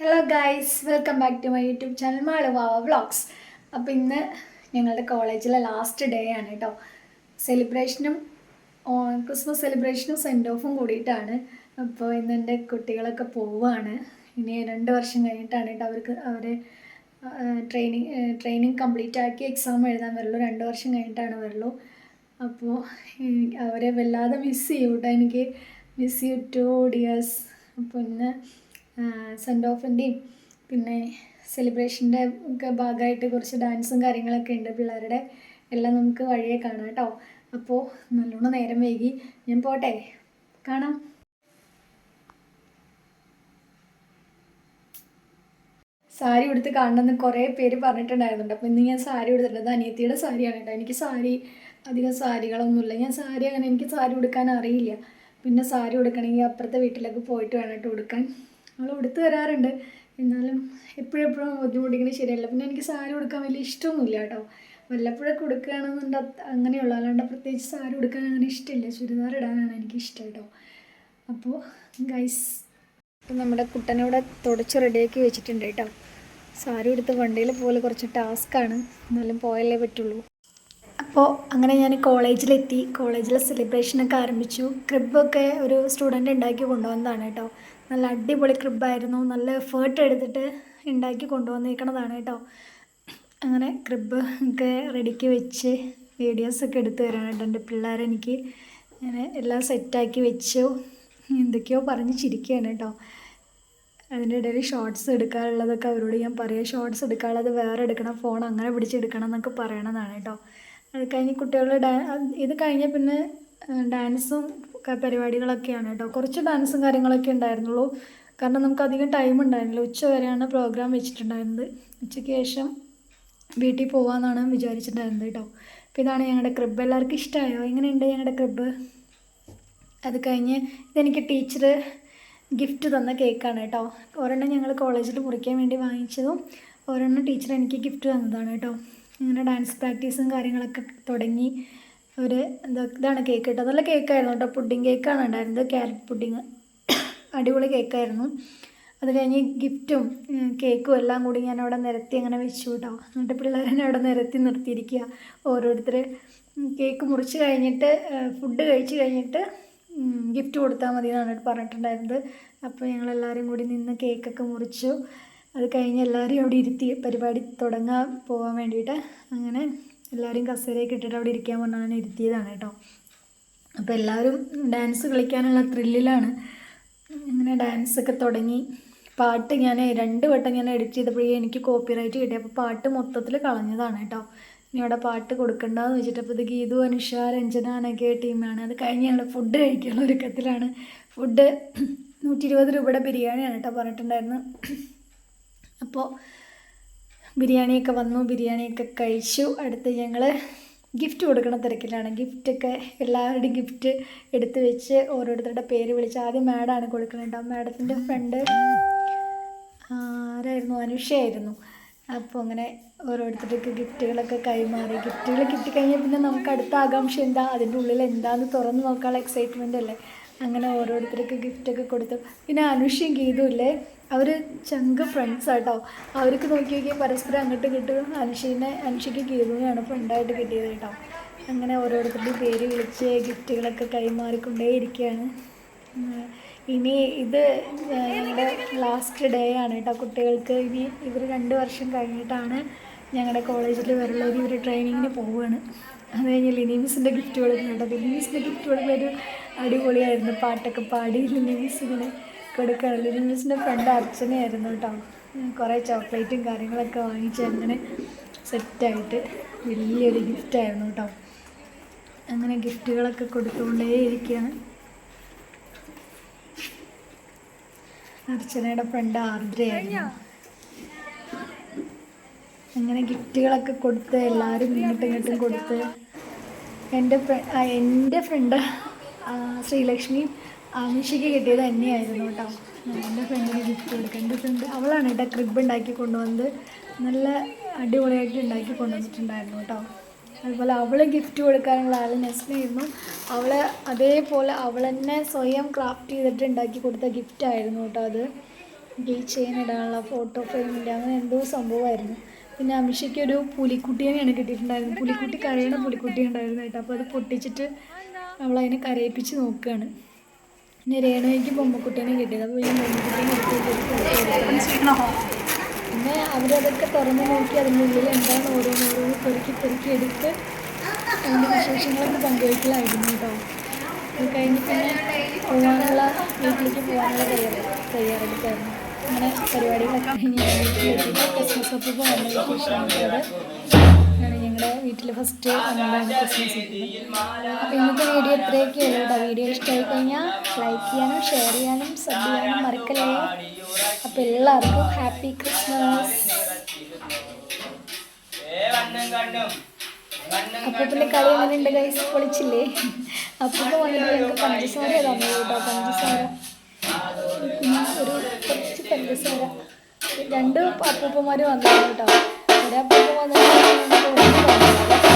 Hello guys welcome back to my YouTube channel മാളുവാവ vlogs അപ്പോൾ ഇന്ന് ഞങ്ങളുടെ കോളേജിലെ ലാസ്റ്റ് ഡേ ആണ് കേട്ടോ സെലിബ്രേഷനും ക്രിസ്മസ് സെലിബ്രേഷനും സെൻഡ് ഓഫും കൂടിയിട്ടാണ്. അപ്പോൾ ഇന്ന് എന്റെ കുട്ടികളൊക്കെ പോവുകയാണ് ഇനി രണ്ട് വർഷം കഴിഞ്ഞിട്ടാണ് കേട്ടോ അവർക്ക് അവർ ട്രെയിനിങ് ട്രെയിനിങ് കംപ്ലീറ്റ് ആക്കി എക്സാം എഴുതാൻ വരുള്ളൂ. രണ്ട് വർഷം കഴിഞ്ഞിട്ടാണ് വരുള്ളൂ. അപ്പോൾ അവരെ വല്ലാതെ മിസ് ചെയ്യൂട്ടോ. എനിക്ക് മിസ് യു ടു ഡിയേഴ്സ് പിന്നെ സെൻഡ് ഓഫിന്റെയും പിന്നെ സെലിബ്രേഷന്റെ ഒക്കെ ഭാഗമായിട്ട് കുറച്ച് ഡാൻസും കാര്യങ്ങളൊക്കെ ഉണ്ട്. പിള്ളേരുടെ എല്ലാം നമുക്ക് വഴിയെ കാണാം കേട്ടോ. അപ്പോൾ നല്ലോണം നേരം വൈകി. ഞാൻ പോട്ടെ. കാണാം. സാരി ഉടുത്ത് കാണണമെന്ന് കുറേ പേര് പറഞ്ഞിട്ടുണ്ടായിരുന്നുണ്ട്. അപ്പോൾ ഇന്ന് ഞാൻ സാരി ഉടുത്തിട്ടുണ്ട്. അനിയത്തിയുടെ സാരിയാണ് കേട്ടോ. എനിക്ക് സാരി അധികം സാരികളൊന്നുമില്ല. ഞാൻ സാരി അങ്ങനെ എനിക്ക് സാരി ഉടുക്കാൻ അറിയില്ല. പിന്നെ സാരി ഉടുക്കണമെങ്കിൽ അപ്പുറത്തെ വീട്ടിലൊക്കെ പോയിട്ട് വേണം കേട്ടോ ഉടുക്കാൻ. അവൾ ഉടുത്ത് തരാറുണ്ട് എന്നാലും എപ്പോഴെപ്പോഴും ബുദ്ധിമുട്ടിക്കുന്നത് ശരിയല്ല. പിന്നെ എനിക്ക് സാരി ഉടുക്കാൻ വലിയ ഇഷ്ടമൊന്നുമില്ല കേട്ടോ. വല്ലപ്പോഴൊക്കെ ഉടുക്കുകയാണെന്നുണ്ട് അങ്ങനെയുള്ള. അല്ലാണ്ട് പ്രത്യേകിച്ച് സാരി ഉടുക്കാൻ അങ്ങനെ ഇഷ്ടമില്ല. ചുരിദാർ ഇടാനാണ് എനിക്ക് ഇഷ്ടം കേട്ടോ അപ്പോൾ ഗൈസ് നമ്മുടെ കുട്ടനെ ഇവിടെ തുടച്ച് റെഡിയാക്കി വെച്ചിട്ടുണ്ട് കേട്ടോ. സാരി എടുത്ത് വണ്ടിയിൽ പോലെ കുറച്ച് ടാസ്ക്കാണ് എന്നാലും പോയല്ലേ പറ്റുള്ളൂ. അപ്പോൾ അങ്ങനെ ഞാൻ കോളേജിലെത്തി. കോളേജിലെ സെലിബ്രേഷനൊക്കെ ആരംഭിച്ചു. ക്രിബൊക്കെ ഒരു സ്റ്റുഡന്റ് ഉണ്ടാക്കി കൊണ്ടുവന്നതാണ് കേട്ടോ. നല്ല അടിപൊളി ക്രിബായിരുന്നു. നല്ല എഫേർട്ട് എടുത്തിട്ട് ഉണ്ടാക്കി കൊണ്ടുവന്നിരിക്കണതാണ് കേട്ടോ. അങ്ങനെ ക്രിബ് ഒക്കെ റെഡിക്ക് വെച്ച് വീഡിയോസൊക്കെ എടുത്തു എന്റെ പിള്ളേരെനിക്ക് അങ്ങനെ എല്ലാം സെറ്റാക്കി വെച്ചു. എന്തൊക്കെയോ പറഞ്ഞ് ചിരിക്കുകയാണ് കേട്ടോ. അതിന്റെ ഇടയിൽ ഷോർട്സ് എടുക്കാനുള്ളതൊക്കെ അവരോട് ഞാൻ പറയാം. ഷോർട്സ് എടുക്കാനുള്ളത് വേറെ എടുക്കണം ഫോൺ അങ്ങനെ പിടിച്ചെടുക്കണം എന്നൊക്കെ പറയണതാണ് കേട്ടോ. അത് കഴിഞ്ഞ് കുട്ടികളുടെ ഡാ ഇത് കഴിഞ്ഞാൽ പിന്നെ ഡാൻസും പരിപാടികളൊക്കെയാണ് കേട്ടോ. കുറച്ച് ഡാൻസും കാര്യങ്ങളൊക്കെ ഉണ്ടായിരുന്നുള്ളൂ. കാരണം നമുക്ക് അധികം ടൈം ഉണ്ടായിരുന്നില്ല. ഉച്ച വരെയാണ് പ്രോഗ്രാം വെച്ചിട്ടുണ്ടായിരുന്നത്. ഉച്ചയ്ക്ക് ശേഷം വീട്ടിൽ പോകാമെന്നാണ് വിചാരിച്ചിട്ടുണ്ടായിരുന്നത് കേട്ടോ. അപ്പോൾ ഇതാണ് ഞങ്ങളുടെ ക്രിബ് എല്ലാവർക്കും ഇഷ്ടമായോ എങ്ങനെയുണ്ട് ഞങ്ങളുടെ ക്രിബ് അത് കഴിഞ്ഞ് ഇതെനിക്ക് ടീച്ചർ ഗിഫ്റ്റ് തന്ന കേക്കാണ് കേട്ടോ. ഒരെണ്ണം ഞങ്ങൾ കോളേജിൽ മുറിക്കാൻ വേണ്ടി വാങ്ങിച്ചതും ഒരെണ്ണം ടീച്ചർ എനിക്ക് ഗിഫ്റ്റ് തന്നതാണ് കേട്ടോ. ഇങ്ങനെ ഡാൻസ് പ്രാക്ടീസും കാര്യങ്ങളൊക്കെ തുടങ്ങി. ഒരു എന്താ ഇതാണ് കേക്ക് കേട്ടോ നല്ല കേക്കായിരുന്നു കേട്ടോ. പുഡിങ് കേക്കാണ് ഉണ്ടായിരുന്നത്. ക്യാരറ്റ് പുഡിങ് അടിപൊളി കേക്കായിരുന്നു അത് കഴിഞ്ഞ് ഗിഫ്റ്റും കേക്കും എല്ലാം കൂടി ഞാൻ അവിടെ നിരത്തി അങ്ങനെ വെച്ചു കേട്ടോ. എന്നിട്ട് പിള്ളേരെന്നെ അവിടെ നിരത്തി നിർത്തിയിരിക്കുക. ഓരോരുത്തർ കേക്ക് മുറിച്ച് കഴിഞ്ഞിട്ട് ഫുഡ് കഴിച്ച് കഴിഞ്ഞിട്ട് ഗിഫ്റ്റ് കൊടുത്താൽ മതി എന്നാണ് പറഞ്ഞിട്ടുണ്ടായിരുന്നത്. അപ്പോൾ ഞങ്ങളെല്ലാവരും കൂടി നിന്ന് കേക്കൊക്കെ മുറിച്ചു. അത് കഴിഞ്ഞ് എല്ലാവരെയും അവിടെ ഇരുത്തി പരിപാടി തുടങ്ങാൻ പോകാൻ വേണ്ടിയിട്ട് അങ്ങനെ എല്ലാവരെയും കസേരയൊക്കെ ഇട്ടിട്ട് അവിടെ ഇരിക്കാൻ പറഞ്ഞാണ് ഇരുത്തിയതാണ് കേട്ടോ. അപ്പോൾ എല്ലാവരും ഡാൻസ് കളിക്കാനുള്ള ത്രില്ലിലാണ് അങ്ങനെ ഡാൻസൊക്കെ തുടങ്ങി. പാട്ട് ഞാൻ രണ്ട് വട്ടം ഞാൻ എഡിറ്റ് ചെയ്തപ്പോഴേ എനിക്ക് കോപ്പിറൈറ്റ് കിട്ടി. അപ്പോൾ പാട്ട് മൊത്തത്തിൽ കളഞ്ഞതാണ് കേട്ടോ. ഇനി അവിടെ പാട്ട് കൊടുക്കണ്ടെന്ന് വെച്ചിട്ട് അപ്പോൾ ഇത് ഗീതു അനുഷ രഞ്ജന അനഘ ടീമാണ് അത് കഴിഞ്ഞ് ഞങ്ങൾ ഫുഡ് കഴിക്കാനുള്ള ഒരുക്കത്തിലാണ്. ഫുഡ് നൂറ്റി ഇരുപത് രൂപയുടെ ബിരിയാണിയാണ് കേട്ടോ പറഞ്ഞിട്ടുണ്ടായിരുന്നു അപ്പോൾ ബിരിയാണിയൊക്കെ വന്നു ബിരിയാണിയൊക്കെ കഴിച്ചു. അടുത്ത് ഞങ്ങൾ ഗിഫ്റ്റ് കൊടുക്കണ തിരക്കിലാണ്. ഗിഫ്റ്റൊക്കെ എല്ലാവരുടെയും ഗിഫ്റ്റ് എടുത്ത് വെച്ച് ഓരോരുത്തരുടെ പേര് വിളിച്ച് ആദ്യം മാഡമാണ് കൊടുക്കുന്നത് കേട്ടോ മാഡത്തിന്റെ ഫ്രണ്ട് ആരായിരുന്നു? അനുഷയായിരുന്നു അപ്പോൾ അങ്ങനെ ഓരോരുത്തർക്ക് ഗിഫ്റ്റുകളൊക്കെ കൈമാറി. ഗിഫ്റ്റുകൾ കിട്ടിക്കഴിഞ്ഞാൽ പിന്നെ നമുക്ക് അടുത്ത ആകാംക്ഷ എന്താ? അതിന്റെ ഉള്ളിൽ എന്താന്ന് തുറന്ന് നോക്കാനുള്ള എക്സൈറ്റ്മെന്റ് അല്ലേ? അങ്ങനെ ഓരോരുത്തർക്ക് ഗിഫ്റ്റൊക്കെ കൊടുത്തു. പിന്നെ അനുഷ്യം അല്ലേ അവർ ചങ്ക് ഫ്രണ്ട്സ് ആട്ടോ. അവർക്ക് നോക്കി നോക്കി പരസ്പരം അങ്ങോട്ട് കിട്ടും അനുഷീനെ അനുഷയ്ക്ക് ഗീതുവിനെയാണ് ഫ്രണ്ടായിട്ട് കിട്ടിയത് കേട്ടോ. അങ്ങനെ ഓരോരുത്തരുടെയും പേര് വിളിച്ച് ഗിഫ്റ്റുകളൊക്കെ കൈമാറിക്കൊണ്ടേ ഇരിക്കുകയാണ് ഇനി ഇത് ഞങ്ങളുടെ ലാസ്റ്റ് ഡേ ആണ് കേട്ടോ കുട്ടികൾക്ക്. ഇനി ഇവർ രണ്ട് വർഷം കഴിഞ്ഞിട്ടാണ് ഞങ്ങളുടെ കോളേജിൽ വരുള്ളവർ ഒരു ട്രെയിനിങ്ങിന് പോവുകയാണ് അത് കഴിഞ്ഞ് ലിനീമിസിന്റെ ഗിഫ്റ്റ് കൊടുക്കുന്നുണ്ട് ലിനീമിസിന്റെ ഗിഫ്റ്റ് കൊടുക്കുന്ന ഒരു അടിപൊളിയായിരുന്നു. പാട്ടൊക്കെ പാടി ലിനീമിസ് ഇങ്ങനെ കൊടുക്കുകയാണ്. ലിനീമിസിന്റെ ഫ്രണ്ട് അർച്ചനയായിരുന്നു കേട്ടോ. കുറേ ചോക്ലേറ്റും കാര്യങ്ങളൊക്കെ വാങ്ങിച്ച് അങ്ങനെ സെറ്റായിട്ട് വലിയൊരു ഗിഫ്റ്റായിരുന്നു കേട്ടോ. അങ്ങനെ ഗിഫ്റ്റുകളൊക്കെ കൊടുത്തുകൊണ്ടേ ഇരിക്കുകയാണ് അർച്ചനയുടെ ഫ്രണ്ട് ആർദ്രയായിരുന്നു. അങ്ങനെ ഗിഫ്റ്റുകളൊക്കെ കൊടുത്ത് എല്ലാവരും ഇങ്ങോട്ടും ഇങ്ങോട്ടും കൊടുത്ത് എന്റെ എന്റെ ഫ്രണ്ട് ശ്രീലക്ഷ്മി ആമിഷയ്ക്ക് കിട്ടിയത് തന്നെയായിരുന്നു കേട്ടോ. എന്റെ ഫ്രണ്ടിന് ഗിഫ്റ്റ് കൊടുക്കുക എന്റെ ഫ്രണ്ട് അവളാണ് കേട്ടോ ക്രിബ് ഉണ്ടാക്കി കൊണ്ടുവന്നത്. നല്ല അടിപൊളിയായിട്ട് ഉണ്ടാക്കി കൊണ്ടുവന്നിട്ടുണ്ടായിരുന്നു കേട്ടോ. അതുപോലെ അവൾ ഗിഫ്റ്റ് കൊടുക്കാനുള്ള ആൾ നെസ്നയായിരുന്നു അവൾ അതേപോലെ അവൾ തന്നെ സ്വയം ക്രാഫ്റ്റ് ചെയ്തിട്ട് ഉണ്ടാക്കി കൊടുത്ത ഗിഫ്റ്റായിരുന്നു കേട്ടോ അത്. ഈ ചെയിൻ ഇടാനുള്ള ഫോട്ടോ ഫ്രെയിമിന്റെ അങ്ങനെ എന്തോ സംഭവമായിരുന്നു. പിന്നെ അമിഷയ്ക്ക് ഒരു പുലിക്കുട്ടീനെയാണ് കിട്ടിയിട്ടുണ്ടായിരുന്നത്. പുലിക്കുട്ടി കരയണ പുലിക്കുട്ടി ഉണ്ടായിരുന്നു കേട്ടോ. അപ്പോൾ അത് പൊട്ടിച്ചിട്ട് അവളതിനെ കരയിപ്പിച്ച് നോക്കുകയാണ് പിന്നെ രേണുവയ്ക്ക് ബൊമ്മക്കുട്ടീനെ കിട്ടിയത്. അപ്പോൾ ഈ ബൊമ്മക്കുട്ടീനെ. പിന്നെ അവരതൊക്കെ തുറന്ന് നോക്കി അതിന്റെ ഉള്ളിൽ എന്താണ് ഓരോന്ന് ഓരോന്ന് പെറുക്കി പെറുക്കി എടുത്ത് അതിന്റെ വിശേഷങ്ങളൊക്കെ പങ്കുവയ്ക്കലായിരുന്നു കേട്ടോ. അത് കഴിഞ്ഞ് പിന്നെ പോകാനുള്ള വീട്ടിലേക്ക് പോകാനുള്ള തയ്യാറെടുക്കായിരുന്നു അങ്ങനെ പരിപാടികളൊക്കെ കഴിഞ്ഞ് ഞാൻ വീട്ടിലെത്തിയിട്ട് ക്രിസ്മസ് ഒക്കെ പോകുന്നത് ഞങ്ങളുടെ വീട്ടിൽ ഫസ്റ്റ് ക്രിസ്മസ് അപ്പോൾ ഇന്നത്തെ വീഡിയോ ഇത്രയൊക്കെ ഉള്ളൂ കേട്ടോ വീഡിയോ ഇഷ്ടമായി കഴിഞ്ഞാൽ ലൈക്ക് ചെയ്യാനും ഷെയർ ചെയ്യാനും സബ് ചെയ്യാനും മറക്കല്ലേ. അപ്പോൾ എല്ലാവർക്കും ഹാപ്പി ക്രിസ്മസ് അപ്പൂപ്പിന്റെ കളി എങ്ങനെയുണ്ട് ഗൈസ് പൊളിച്ചില്ലേ? അപ്പൂപ്പ വന്നിട്ട് ഞങ്ങൾക്ക് പഞ്ചസാര കേട്ടോ പഞ്ചസാര. ഒരു പഞ്ചസാര രണ്ട് അപ്പൂപ്പന്മാർ വന്നു കേട്ടോ. ഒരേ അപ്പൂപ്പൻ വന്നിട്ട്